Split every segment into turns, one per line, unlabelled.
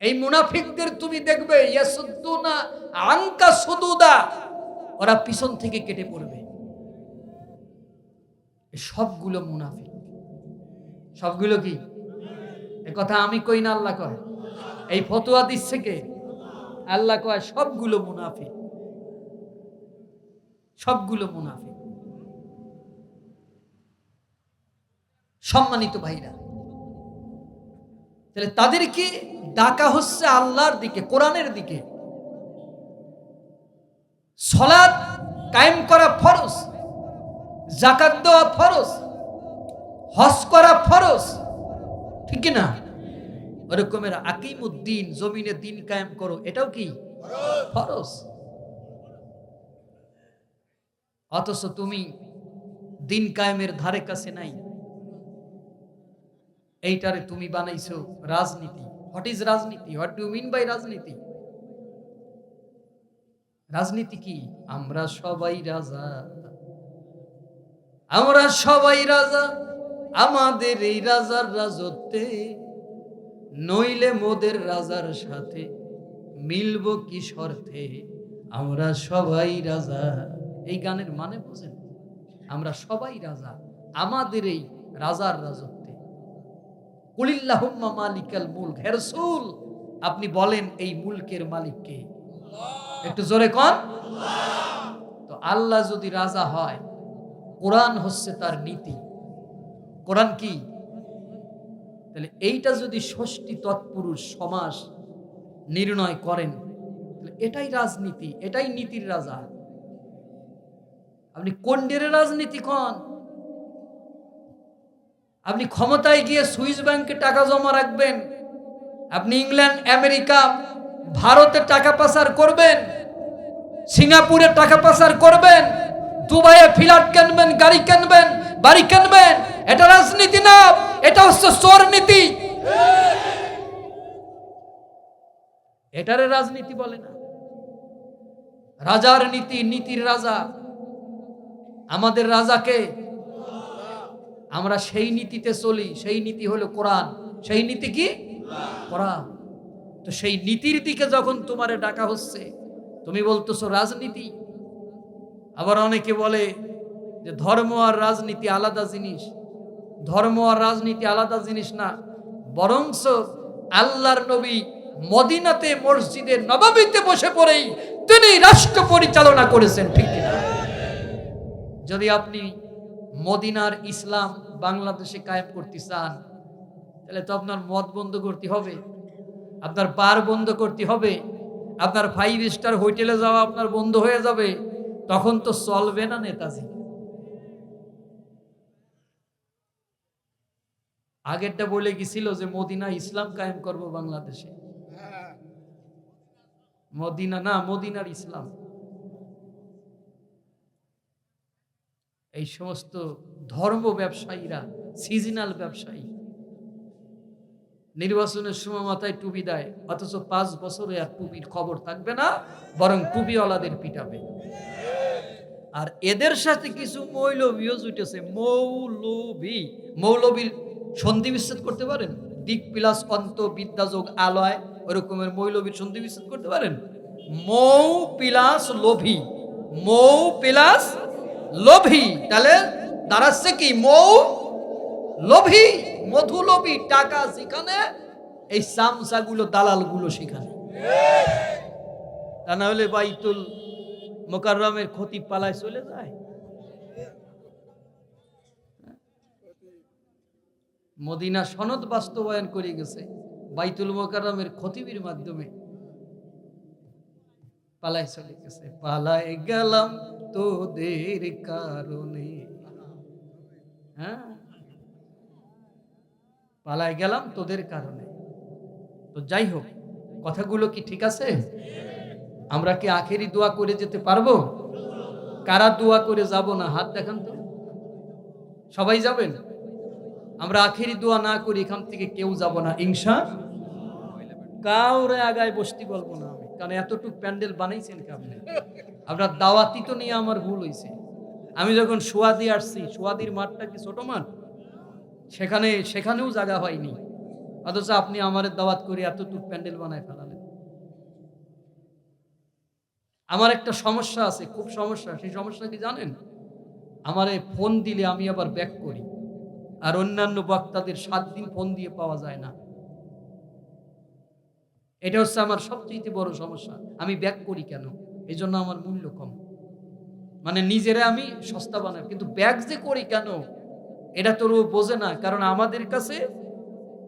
এই মুনাফিকদের তুমি দেখবে, ইয়াসুদ্দুনা আঙ্কা সুদুদা, ওরা পিছন থেকে কেটে পড়বে। সবগুলো মুনাফিক। সবগুলো কি? এ কথা আমি কই না আল্লাহ কয়? এই ফতোয়া দিচ্ছে কে আল্লাহ কয়, সবগুলো মুনাফিক। সবগুলো মুনাফিক। সম্মানিত ভাইরা, তাহলে তাদেরকে ডাকা হচ্ছে আল্লাহর দিকে, কোরআনের দিকে। সলাদ কায়েম করা ফরজ জাকাত দেওয়া ফরজ, হজ করা ফরজ, ঠিক না? ওরকমের আকিম উদ্দিন জমিনে দিন কায়েম করো, এটাও কি? ফরজ। অথচ তুমি দিন কায়েমের ধারে কাছে নাই। এইটারে তুমি বানাইছো রাজনীতি। হোয়াট ইজ রাজনীতি? হোয়াট ডু মিন বাই রাজনীতি? রাজনীতি কি? আমরা সবাই রাজা। আমরা সবাই রাজা। আমাদের এই রাজার রাজত্বে নইলে মোদের রাজার সাথে মিলব কি শর্তে? আমরা সবাই রাজা। এই গানের মানে বোঝেন? আমরা সবাই রাজা। আমাদের এই রাজার রাজত্বে। কুলিল্লাহুম্মা মালিকাল মুলক। হে রাসূল আপনি বলেন এই মুলকের মালিককে একটু জোরে কন। তো আল্লাহ যদি রাজা হয় কোরআন হচ্ছে তার নীতি। কোরআন কি? তাহলে এইটা যদি ষষ্ঠী তৎপুরুষ সমাস নির্ণয় করেন তাহলে এটাই রাজনীতি এটাই নীতির রাজা। আপনি কোন ডেরে রাজনীতি কন? আপনি ক্ষমতায় গিয়ে সুইস ব্যাংকে টাকা জমা রাখবেন, আপনি ইংল্যান্ড, আমেরিকা, ভারতে টাকা পাচার করবেন, সিঙ্গাপুরে টাকা পাচার করবেন, দুবাইয়ে ফ্ল্যাট কিনবেন, গাড়ি কিনবেন, বাড়ি কিনবেন, এটা রাজনীতি না, এটা হচ্ছে চোর নীতি। এটারে রাজনীতি বলে না। রাজার নীতি, নীতির রাজা। আমাদের রাজাকে আমরা সেই নীতিতে চলি, সেই নীতি হলো কোরআন। সেই নীতি কি? কোরআন। তো সেই নীতির দিকে যখন তোমারে ডাকা হচ্ছে, তুমি বলতেছো রাজনীতি। আবার অনেকে বলে যে ধর্ম আর রাজনীতি আলাদা জিনিস। ধর্ম আর রাজনীতি আলাদা জিনিস না বরংস আল্লাহর নবী মদিনাতে মসজিদে নবাবিতে বসে পড়েই তিনি রাষ্ট্র পরিচালনা করেছেন, ঠিক যদি আপনি মদিনার ইসলাম বাংলাদেশে কায়েম করতে চান তাহলে তো আপনার মদ বন্ধ করতে হবে, আপনার বার বন্ধ করতে হবে, আপনার ফাইভ স্টার হোটেলে যাওয়া আপনার বন্ধ হয়ে যাবে, তখন তো চলবে না নেতাজি। আগেরটা বলে গেছিল যে মদিনা ইসলাম কায়েম করব বাংলাদেশে। মদিনা না, মদিনার ইসলাম। এই সমস্ত ধর্ম ব্যবসায়ীরা সিজনাল ব্যবসায়ী। নির্বাচনের সময় মাথায় টুপি দেয়, অথচ পাঁচ বছরে আর টুপির খবর থাকবে না, বরং টুপিওয়ালাদের পিটাবে। আর এদের সাথে কিছু মৌলবীও জুটেছে মৌলবী। মৌলবীর সন্ধি বিচ্ছেদ করতে পারেন? দিক প্লাস অন্ত বিদ্যাযোগ আলয়, ওরকমের মৌলবীর সন্ধি বিচ্ছেদ করতে পারেন? মৌ প্লাস লোভী। মৌ প্লাস লোভী, তাহলে দাঁড়াচ্ছে কি? মৌ লোভী, মধু লোভী, টাকা যেখানে, এই সামসাগুলো, দালালগুলো সেখানে। তা না হলে বাইতুল মোকাররমের ক্ষতি পালায় চলে যায়। মদিনা সনদ বাস্তবায়ন করে গেছে, বাইতুল মোকাররমের খতিবির মাধ্যমে পালায় চলে গেছে। পালায় গেলাম তোদের কারণে। হ্যাঁ? পালায় গেলাম তোদের কারণে। তো যাই হোক, কথাগুলো কি ঠিক আছে? আমরা কি আখেরি দোয়া করে যেতে পারব? কারা দোয়া করে যাব না? হাত দেখান তো। সবাই যাবেন? আমরা আখেরি দোয়া না করি এখান থেকে কেউ যাব না ইংসা কাউরে আগায় বসতি বলব না। কারণ এতটুক প্যান্ডেল বানাইছেন আপনি আপনার দাওয়াতি তো নিয়ে আমার ভুল হয়েছে আমি যখন সোয়াদি আসছি, সোয়াদির মাঠটা কি ছোট মাঠ? সেখানে, সেখানেও জায়গা হয়নি। অথচ আপনি আমার দাওয়াত করে এতটুক প্যান্ডেল বানায় ফেলালেন। আমার একটা সমস্যা আছে, খুব সমস্যা। সেই সমস্যা কি জানেন? আমারে ফোন দিলে আমি আবার ব্যাক করি। আর অন্যান্য বক্তাদের সাত দিন ফোন দিয়ে পাওয়া যায় না। এটা হচ্ছে আমার সবচেয়ে বড় সমস্যা। আমি ব্যাক করি কেন? এই জন্য আমার মূল্য কম। মানে নিজেরা আমি সস্তা বানাই। কিন্তু ব্যাগ যে করি কেন? এটা তোর বোঝে না। কারণ আমাদের কাছে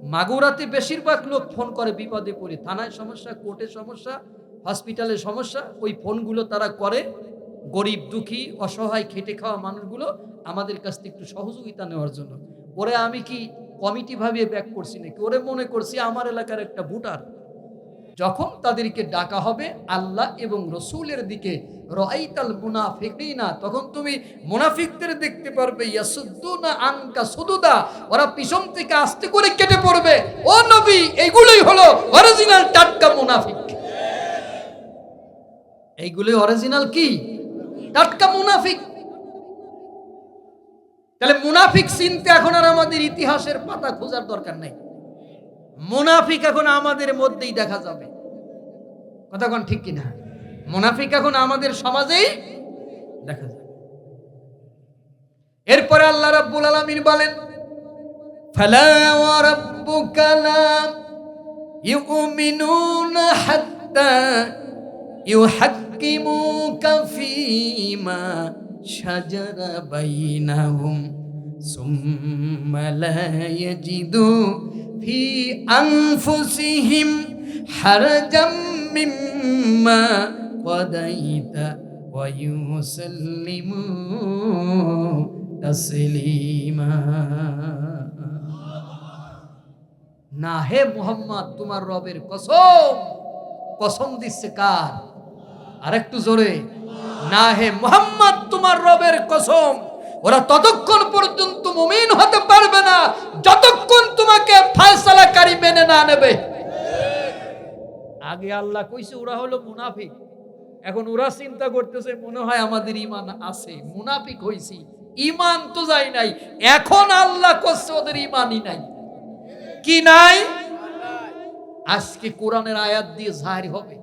মাগুরাতে বেশিরভাগ লোক ফোন করে বিপদে পড়ে। থানায় সমস্যা কোর্টের সমস্যা হসপিটালের সমস্যা, ওই ফোনগুলো তারা করে। গরিব, দুঃখী, অসহায়, খেটে খাওয়া মানুষগুলো আমাদের কাছ থেকে একটু সহযোগিতা নেওয়ার জন্য। ওরে আমি কি কমিটি ভাবিয়ে ব্যাক করছি নাকি? ওরে মনে করছি আমার এলাকার একটা ভোটার। যখন তাদেরকে ডাকা হবে আল্লাহ এবং রসুলের দিকে রাইতাল মুনাফিকিনা, তখন তুমি মুনাফিকদের দেখতে পারবে আনকা সুদুদা, ওরা পিছন থেকে আস্তে করে কেটে পড়বে। ও নবী এইগুলোই হলো অরিজিনাল টাটকা মুনাফিক। এইগুলোই অরিজিনাল কি? টাটকা মুনাফিক। তাহলে মুনাফিক চিনতে এখন আর আমাদের ইতিহাসের পাতা খোঁজার দরকার নাই। মুনাফিক এখন আমাদের মধ্যেই দেখা যাবে। কথা কোন ঠিক কিনা? মুনাফিক এখন আমাদের সমাজেই দেখা যাবে। এরপরে আল্লাহ রাব্বুল আলামিন বলেন, ফালা ওয়া রাব্বুকা লা ইউমিনুনা হাত্তা ইউহাক্কিমুকা ফীমা শাজারা বাইনাহুম, সুম্মা লা ইয়াজিদু في أنفسهم حرجا مما قضيت ويسلموا تسليما না হে মুহাম্মদ তোমার রবের কসম কসম দিচ্ছে কার আরেকটু জোরে না হে মুহাম্মদ তোমার রবের কসম ওরা ততক্ষণ পর্যন্ত মুমিন হতে পারবে না, যতক্ষণ তোমাকে ফায়সালাকারী মেনে না নেবে। আগে আল্লাহ কইছে, ওরা হলো মুনাফিক। এখন ওরা চিন্তা করতেছে, মনে হয় আমাদের ইমান আছে। মুনাফিক হইছি। ইমান তো যাই নাই। এখন আল্লাহ করছে ওদের ইমানই নাই। কি নাই? আজকে কোরআনের আয়াত দিয়ে জাহারি হবে।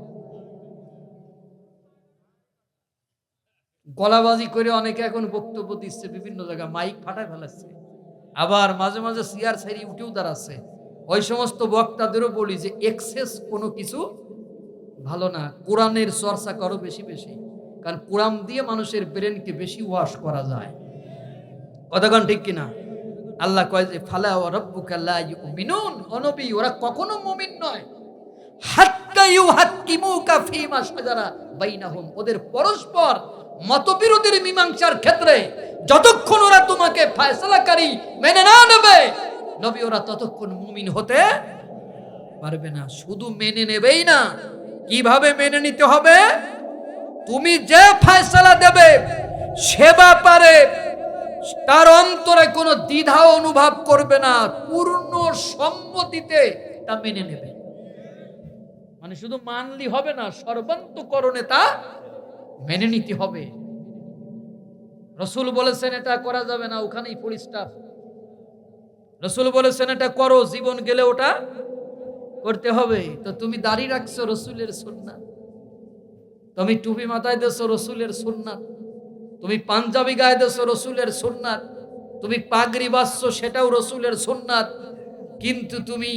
গলাবাজি করে অনেকে এখন বক্তব্য দিচ্ছে, বিভিন্ন জায়গায় মাইক ফাটায় ফেলাচ্ছে আবার মাঝে মাঝে সিয়ার সাইরি উঠেও দাঁড়াচ্ছে। ওই সমস্ত বক্তাদেরও বলি যে এক্সেস কোনো কিছু ভালো না। কোরআনের চর্চা করো বেশি বেশি। কারণ কোরআন দিয়ে মানুষের ব্রেনকে বেশি ওয়াশ করা যায়। কতক্ষণ ঠিক কিনা? আল্লাহ কয় যে, ফালা ও রব্বুকাল্লা মিনুন অনবী ওরা কখনো মুমিন নয়। হাত্তা ইউহাক্কিমুকা ফীমা শাজারা বাইনাহুম। ওদের পরস্পর মতবিরোধের মীমাংসার ক্ষেত্রে যতক্ষণ ওরা তোমাকে ফয়সালাকারী মেনে না নেবে, নবী ওরা ততক্ষণ মুমিন হতে পারবে না। শুধু মেনে নেবেই না, কীভাবে মেনে নিতে হবে? তুমি যে ফয়সালা দেবে সে ব্যাপারে তার অন্তরে কোনো দ্বিধা অনুভব করবে না, পূর্ণ সম্মতিতে তা মেনে নেবে। মানে শুধু মানলি হবে না, সর্বান্তকরণে তা মেনে নিতে হবে। রসুল বলেছেন, এটা করা যাবে না, ওখানেই ফুল স্টাফ রসুল বলেছেন, এটা করো, জীবন গেলে ওটা করতে হবে। তো তুমি দাঁড়িয়ে রাখছো রসুলের সুন্নাত। তুমি টুপি মাথায় দেছো রসুলের সুন্নাত। তুমি পাঞ্জাবি গায়ে দেছো রসুলের সুন্নাত। তুমি পাগড়ি বাঁচছো সেটাও রসুলের সুন্নাত। কিন্তু তুমি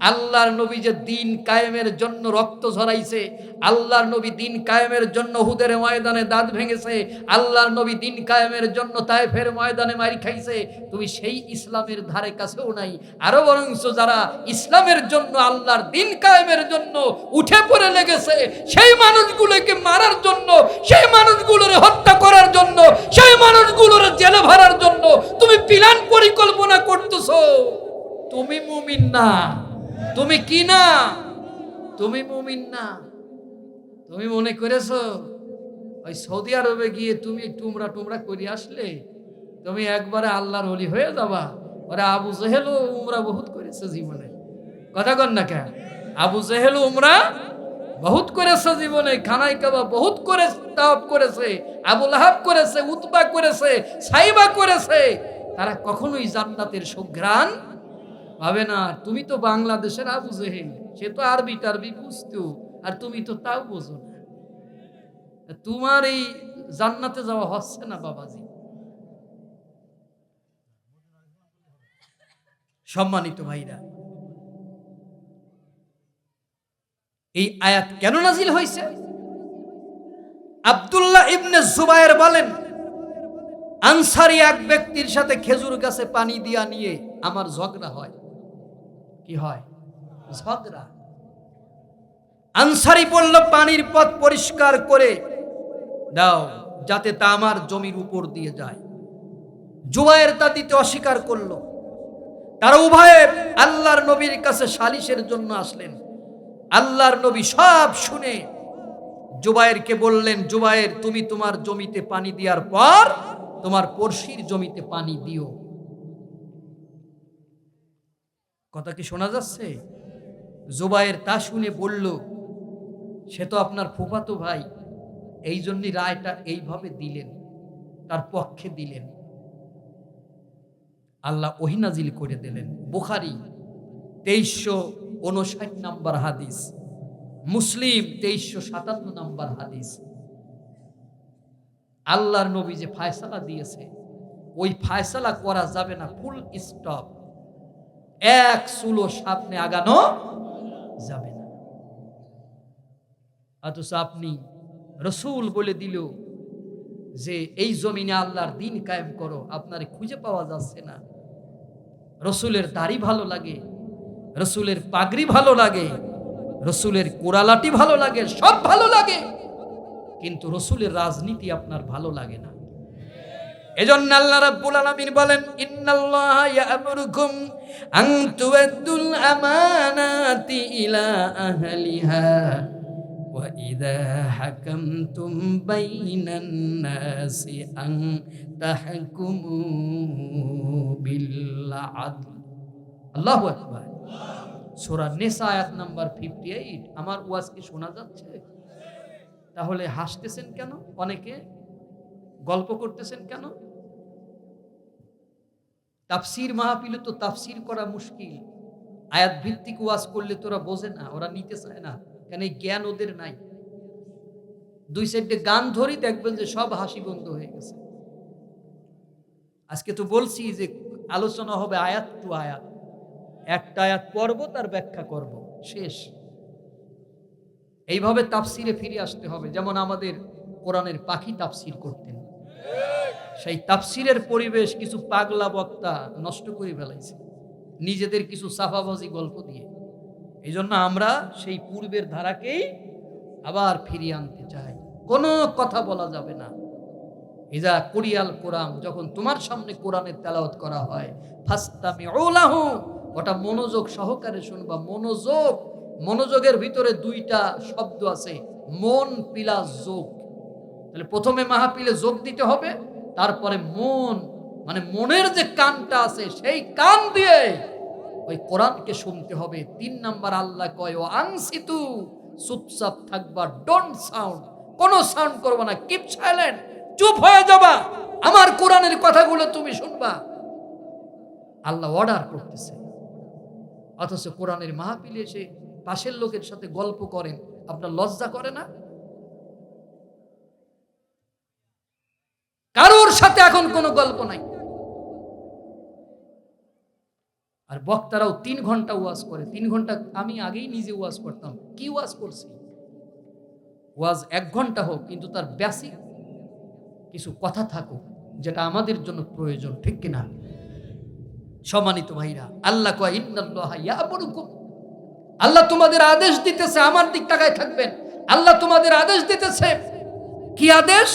আল্লাহর নবী যে দিন কায়েমের জন্য রক্ত ঝরাইছে, আল্লাহর নবী দিন কায়েমের জন্য হুদের ময়দানে দাঁত ভেঙেছে, আল্লাহর নবী দিন কায়েমের জন্য তাইফের ময়দানে মারি খাইছে, তুমি সেই ইসলামের ধারে কাছেও নাই। আরও বরংস যারা ইসলামের জন্য, আল্লাহর দিন কায়েমের জন্য উঠে পড়ে লেগেছে, সেই মানুষগুলোকে মারার জন্য, সেই মানুষগুলোর হত্যা করার জন্য, সেই মানুষগুলোর জেলে ভরার জন্য তুমি প্ল্যান পরিকল্পনা করতেছ। তুমি মুমিন না। তুমি কি না? তুমি মুমিন না। তুমি মনে করেছ, ওই সৌদি আরবে গিয়ে তুমি টুমরা টুমরা করে আসলে, তুমি একবারে আল্লাহর অলি হয়ে যাবা। ওরা আবু জেহেলও উমরা বহুত করেছে জীবনে। কথা কন না কেন? আবু জেহেল উমরা বহুত করেছে জীবনে, খানাই কাবা বহুত করে তাওয়াব করেছে, আবু লাহাব করেছে, উতবা করেছে, সাইবা করেছে। তারা কখনোই জান্নাতের সুঘ্রাণ ভাবে না, তুমি তো বাংলাদেশের আবু জেহেল, সে তো আরবি টারবি বুঝতো, আর তুমি তো তাও বোঝো না। তোমার এই জান্নাতে যাওয়া হচ্ছে না, বাবাজি? সম্মানিত ভাইরা, এই আয়াত কেন নাজিল হয়েছে? আবদুল্লাহ ইবনে জুবায়ের বলেন, আনসারি এক ব্যক্তির সাথে খেজুর গাছে পানি দিয়া নিয়ে আমার ঝগড়া হয়। কি হয়? ঝগড়া। আনসারি বলল, পানির পথ পরিষ্কার করে দাও, যাতে তা আমার জমির উপর দিয়ে যায়। জুবায়ের তা দিতে অস্বীকার করল। তারা উভয়ে আল্লাহর নবীর কাছে সালিশের জন্য আসলেন। আল্লাহর নবী সব শুনে জুবায়েরকে বললেন, জুবায়ের, তুমি তোমার জমিতে পানি দেওয়ার পর তোমার পড়শির জমিতে পানি দিও। কথা কি শোনা যাচ্ছে? জুবায়ের তা শুনে বলল, সে তো আপনার ফুফাতো ভাই। এই জন্যই রায়টা এইভাবে দিলেন, তার পক্ষে দিলেন। আল্লাহ ওহিনাজিল করে দিলেন। বুখারি, তেইশশো উনষাট নাম্বার হাদিস। মুসলিম, তেইশশো সাতান্ন নাম্বার হাদিস। আল্লাহর নবী যে ফায়সালা দিয়েছে, ওই ফায়সালা করা যাবে না, ফুল স্টপ। এক সুলো সামনে আগানো যাবে না। অথচ আপনি রসুল বলে দিল যে, এই জমিনে আল্লাহর দিন কায়েম করো, আপনার খুঁজে পাওয়া যাচ্ছে না। রসুলের দাড়ি ভালো লাগে, রসুলের পাগড়ি ভালো লাগে, রসুলের কোরালাটি ভালো লাগে, সব ভালো লাগে। কিন্তু রসুলের রাজনীতি আপনার ভালো লাগে না। এজন্য আল্লাহ রাব্বুল আলামিন বলেন, ইন্নাল্লাহা ইয়ামুরুকুম আন তুআদ্দুল আমানাতি ইলা আহলিহা ওয়া ইযা হাকামতুম বাইনান নাসি আন তাহকুমু বিল আদল আল্লাহু আকবার। সূরা নিসা আয়াত নাম্বার 58 আমার ওয়াজ কি শোনা যাচ্ছে? তাহলে হাসতেছেন কেন? অনেকে গল্প করতেছেন কেন? তাফসির মাহফিলে তো তাফসির করা মুশকিল। আয়াত ভিত্তিক ওয়াজ করলে তোরা বোঝে না, ওরা নিতে চায় না, কেন এই জ্ঞান ওদের নাই? দুই সাইডে গান ধরি দেখবেন যে সব হাসি বন্ধ হয়ে গেছে। আজকে তো বলছি যে আলোচনা হবে আয়াত টু আয়াত। একটা আয়াত পর্ব তার ব্যাখ্যা করব। শেষ। এইভাবে তাফসিরে ফিরে আসতে হবে, যেমন আমাদের কোরআনের পাখি তাফসির করতেন। সেই তাফসিরের পরিবেশ কিছু পাগলা বক্তা নষ্ট করে ফেলাইছে। নিজেদের কিছু সাফাবাজি গল্প দিয়ে। এই জন্য আমরা সেই পূর্বের ধারাকেই আবার ফিরিয়ে আনতে চাই। কোনো কথা বলা যাবে না। ইজা কুরিয়াল কোরআন, যখন তোমার সামনে কোরআনের তেলাওয়াত করা হয় ফাস্তামি ওলাহু ওটা মনোযোগ সহকারে শুনবা। মনোযোগ, মনোযোগের ভিতরে দুইটা শব্দ আছে, মন পিলা যোগ। তাহলে প্রথমে মাহাপিলে যোগ দিতে হবে তারপরে মন মানে মনের যে কানটা আছে, সেই কান দিয়ে ওই কোরআনকে শুনতে হবে। তিন নাম্বার আল্লাহ কয় ও আনসিতু চুপচাপ থাকবা ডোন্ট সাউন্ড কোনো সাউন্ড করব না কিপ সাইলেন্ট চুপ হয়ে যাবা, আমার কোরআনের কথাগুলো তুমি শুনবা। আল্লাহ অর্ডার করতেছে। অথচ কোরআনের মাহফিলে এসে পাশের লোকের সাথে গল্প করেন, আপনার লজ্জা করে না কারোর সাথে এখন কোনো গল্প নাই। আর বক্তারাও তিন ঘণ্টা ওয়াজ করে। তিন ঘণ্টা আমি আগেই নিজে ওয়াজ করতাম। কি ওয়াজ করছি? ওয়াজ এক ঘণ্টা হোক, কিন্তু তার বেসিক কিছু কথা থাকুক, যেটা আমাদের জন্য প্রয়োজন, ঠিক কিনা? সম্মানিত ভাইরা, আল্লাহ আল্লাহ তোমাদের আদেশ দিতেছে, আমার দিক টাকায় থাকবেন। আল্লাহ তোমাদের আদেশ দিতেছে। কি আদেশ?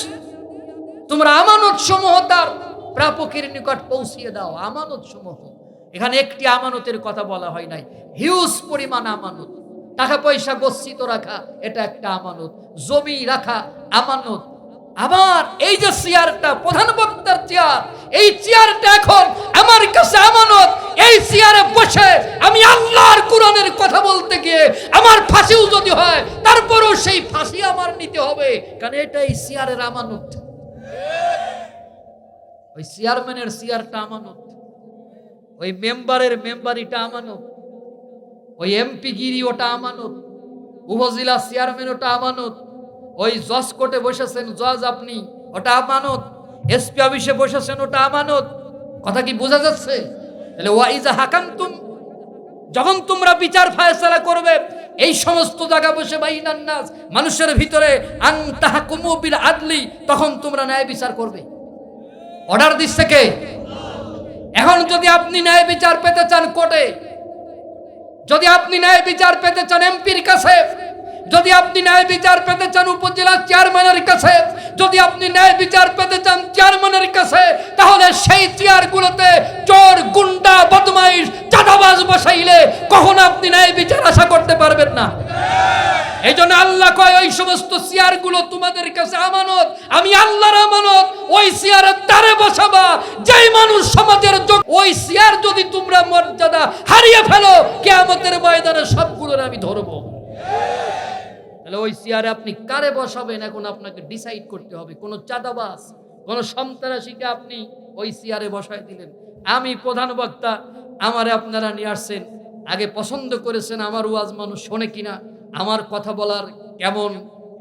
তোমরা আমানত সমূহ তার প্রাপকের নিকট পৌঁছিয়ে দাও আমানত সমূহ এখানে একটি আমানতের কথা বলা হয় নাই। হিউজ পরিমাণ আমানত। টাকা পয়সা গচ্ছিত রাখা, এটা একটা আমানত। জমি রাখা, আমানত। আবার এই যে চেয়ারটা, প্রধান বক্তার চেয়ার, এই চেয়ারটা এখন আমার কাছে আমানত। এই চেয়ারে বসে আমি আল্লাহর কোরআনের কথা বলতে গিয়ে আমার ফাঁসিও যদি হয়, তারপরও সেই ফাঁসি আমার নিতে হবে। কারণ এটা এই চেয়ারের আমানত। ওই চেয়ারম্যানের চেয়ারটা আমানত। ওই মেম্বারের মেম্বারিটা আমানত। ওই এমপি গিরি ওটা আমানত। উপজেলা চেয়ারম্যান ওটা আমানত। ওই জজ কোর্টে বসেছেন, জজ আপনি, ওটা আমানত। এসপি অফিসে বসেছেন, ওটা আমানত। কথা কি বোঝা যাচ্ছে? তাহলে ওয়াইজা হাকাম তুম যখন তোমরা বিচার ফায়সালা করবে এই সমস্ত জায়গা বসে বাইনান নাস, মানুষের ভিতরে আনতাহাকুমু বিল আদলি, তখন তোমরা ন্যায় বিচার করবে। অর্ডার দিচ্ছে কে? এখন যদি আপনি ন্যায় বিচার পেতে চান কোর্টে, যদি আপনি ন্যায় বিচার পেতে চান এমপির কাছে যদি আপনি ন্যায় বিচার পেতে চান উপজেলা চেয়ারম্যানের কাছে, যদি আপনি ন্যায় বিচার পেতে চান চেয়ারম্যানের কাছে, তাহলে সেই চেয়ারগুলোতে চোর, গুন্ডা, বদমাইশ, চাঁদাবাজ বসাইলে কখনো আপনি ন্যায় বিচার আশা করতে পারবেন না। এই জন্য আল্লাহ কয়, ওই সমস্ত চেয়ারগুলো তোমাদের কাছে আমানত, আমি আল্লাহর আমানত, ওই চেয়ারের তারে বসাবা। যেই মানুষ সমাজের ওই চেয়ার যদি তোমরা মর্যাদা হারিয়ে ফেলো, কেয়ামতের ময়দানে সবগুলোর আমি ধরবো। তাহলে ওই চেয়ারে আপনি কারে বসাবেন? এখন আপনাকে ডিসাইড করতে হবে। কোনো চাঁদাবাস কোনো সন্ত্রাসীকে আপনি ওই চেয়ারে বসায় দিলেন। আমি প্রধান বক্তা, আমারে আপনারা নিয়ে আসছেন। আগে পছন্দ করেছেন আমার ওয়াজ মানুষ শোনে কিনা, আমার কথা বলার কেমন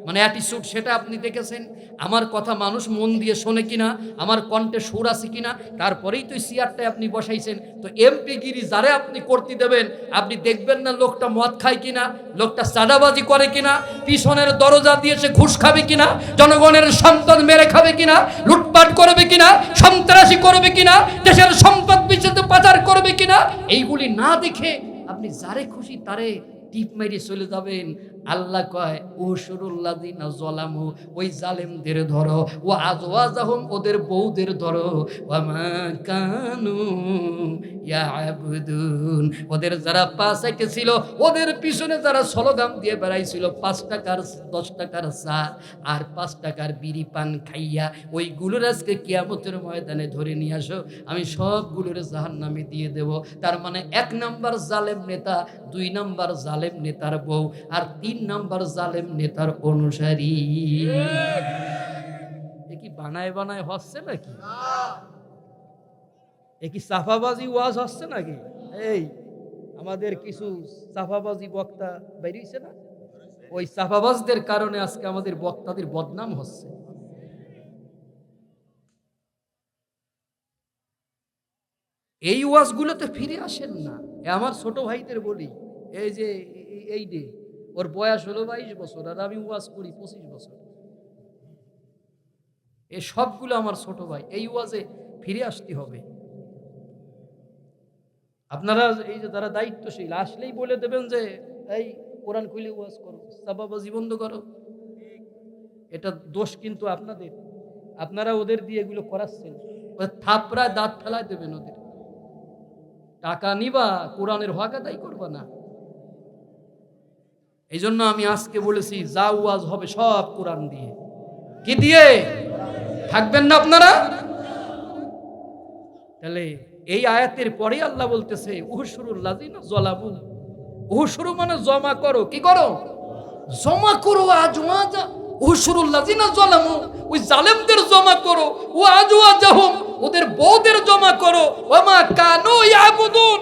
মানে অ্যাটিচিউড সেটা আপনি দেখেছেন? আমার কথা মানুষ মন দিয়ে শোনে কিনা? আমার কণ্ঠে সুর আছে কিনা? তারপরেই তো চেয়ারটায় আপনি বসাইছেন। তো এমপি গিরি যারে আপনি করতে দেবেন, আপনি দেখবেন না লোকটা মদ খায় কিনা? লোকটা চাঁদাবাজি করে কিনা? পিছনের দরজা দিয়ে সে ঘুষ খাবে কিনা? জনগণের সন্তান মেরে খাবে কিনা? লুটপাট করবে কিনা? সন্ত্রাসী করবে কিনা? দেশের সম্পদ বিচ্ছেদ পাচার করবে কিনা? এইগুলি না দেখে আপনি যারে খুশি তারে টিপ মেরে চলে যাবেন। আল্লাহ কয় ও সুরুল্লাদিনা জলামু ওই জালেমদের ধরো ও আজওয়াজাহুম ওদের বউদের ধরো ওয়ামা কানু ইয়াবুদুন ওদের যারা পাঁচ ছিল, ওদের পিছনে যারা স্লোগান দিয়ে বেড়াইছিল, পাঁচ টাকার, দশ টাকার চা আর পাঁচ টাকার বিড়ি পান খাইয়া, ওইগুলোর আজকে কিয়ামতের ময়দানে ধরে নিয়ে আসো, আমি সবগুলোর জাহান নামে দিয়ে দেব। তার মানে এক নাম্বার জালেম নেতা, দুই নাম্বার জালেম নেতার বউ, আর তিন নাম্বার জালেম নেতার অনুসারী। এ কি বানায় বানায় হচ্ছে নাকি? এ কি সাফাবাজি ওয়াজ হচ্ছে নাকি? এই, আমাদের কিছু সাফাবাজি বক্তা বেরিয়েছে না? ওই সাফাবাজদের কারণে আজকে আমাদের বক্তাদের বদনাম হচ্ছে। এই ওয়াজগুলোতে ফিরে আসেন না। আমার ছোট ভাইদের বলি, এই যে, এই- এই ডে ওর বয়স হলো বাইশ বছর আর আমি ওয়াজ করি পঁচিশ বছর। এ সবগুলো আমার ছোট ভাই, এই ওয়াজে ফিরে আসতে হবে। আপনারা এই যে যারা দায়িত্বশীল, আসলেই বলে দেবেন যে, এই কোরআন খুলে ওয়াজ করো সাবাবাজি বন্ধ করো। এটা দোষ কিন্তু আপনাদের। আপনারা ওদের দিয়ে এগুলো করাচ্ছেন। ওদের থাপড়ায় দাঁত ফেলায় দেবেন ওদের। টাকা নিবা, কোরআনের হক আদায় করবা না। এই জন্য আমি আজকে বলেছি যা ওয়াজ হবে সব কোরআন দিয়ে। কি দিয়ে? থাকবেন না আপনারা? তাহলে এই আয়াতের পরে আল্লাহ বলতেছে জলাবু উহুসুরু মানে জমা করো, কি করো? জমা করো আজওয়াজা উহুসুরুল লাজিনা জলামু ওই জালেমদের জমা করো। ও আজওয়াজাহুম, ওদের বউদের জমা করো। ওমা কানু ইয়াবুদুন।